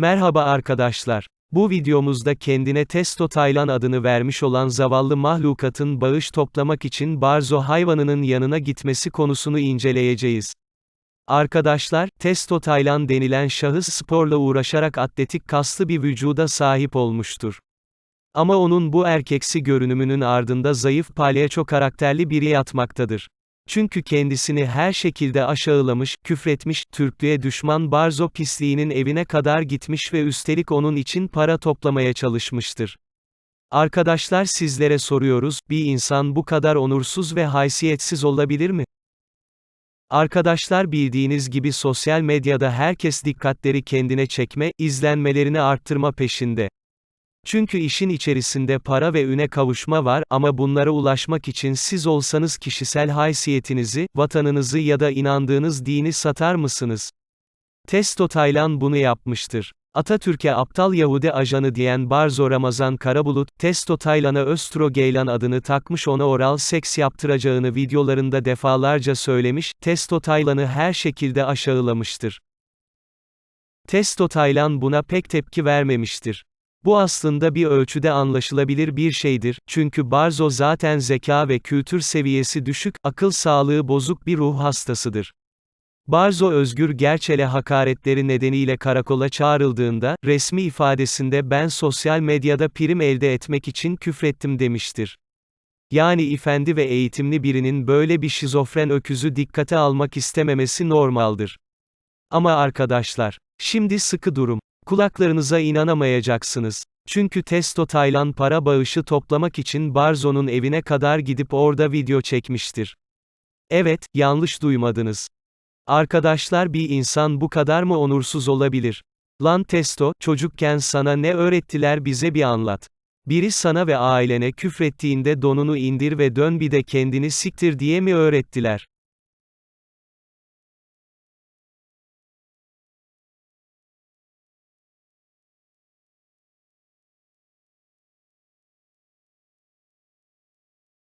Merhaba arkadaşlar. Bu videomuzda kendine Testo Taylan adını vermiş olan zavallı mahlukatın bağış toplamak için Barzo hayvanının yanına gitmesi konusunu inceleyeceğiz. Arkadaşlar, Testo Taylan denilen şahıs sporla uğraşarak atletik kaslı bir vücuda sahip olmuştur. Ama onun bu erkeksi görünümünün ardında zayıf palyaço karakterli biri yatmaktadır. Çünkü kendisini her şekilde aşağılamış, küfretmiş, Türklüğe düşman Barzo pisliğinin evine kadar gitmiş ve üstelik onun için para toplamaya çalışmıştır. Arkadaşlar sizlere soruyoruz, bir insan bu kadar onursuz ve haysiyetsiz olabilir mi? Arkadaşlar bildiğiniz gibi sosyal medyada herkes dikkatleri kendine çekme, izlenmelerini arttırma peşinde. Çünkü işin içerisinde para ve üne kavuşma var ama bunlara ulaşmak için siz olsanız kişisel haysiyetinizi, vatanınızı ya da inandığınız dini satar mısınız? Testo Taylan bunu yapmıştır. Atatürk'e aptal Yahudi ajanı diyen Barzo Ramazan Karabulut, Testo Taylan'a Östrogeylan adını takmış ona oral seks yaptıracağını videolarında defalarca söylemiş, Testo Taylan'ı her şekilde aşağılamıştır. Testo Taylan buna pek tepki vermemiştir. Bu aslında bir ölçüde anlaşılabilir bir şeydir, çünkü Barzo zaten zeka ve kültür seviyesi düşük, akıl sağlığı bozuk bir ruh hastasıdır. Barzo Özgür Gerçel'e hakaretleri nedeniyle karakola çağrıldığında, resmi ifadesinde ben sosyal medyada prim elde etmek için küfrettim demiştir. Yani ifendi ve eğitimli birinin böyle bir şizofren öküzü dikkate almak istememesi normaldir. Ama arkadaşlar, şimdi sıkı durum. Kulaklarınıza inanamayacaksınız. Çünkü Testo Taylan para bağışı toplamak için Barzo'nun evine kadar gidip orada video çekmiştir. Evet, yanlış duymadınız. Arkadaşlar bir insan bu kadar mı onursuz olabilir? Lan Testo, çocukken sana ne öğrettiler bize bir anlat. Biri sana ve ailene küfrettiğinde donunu indir ve dön bir de kendini siktir diye mi öğrettiler?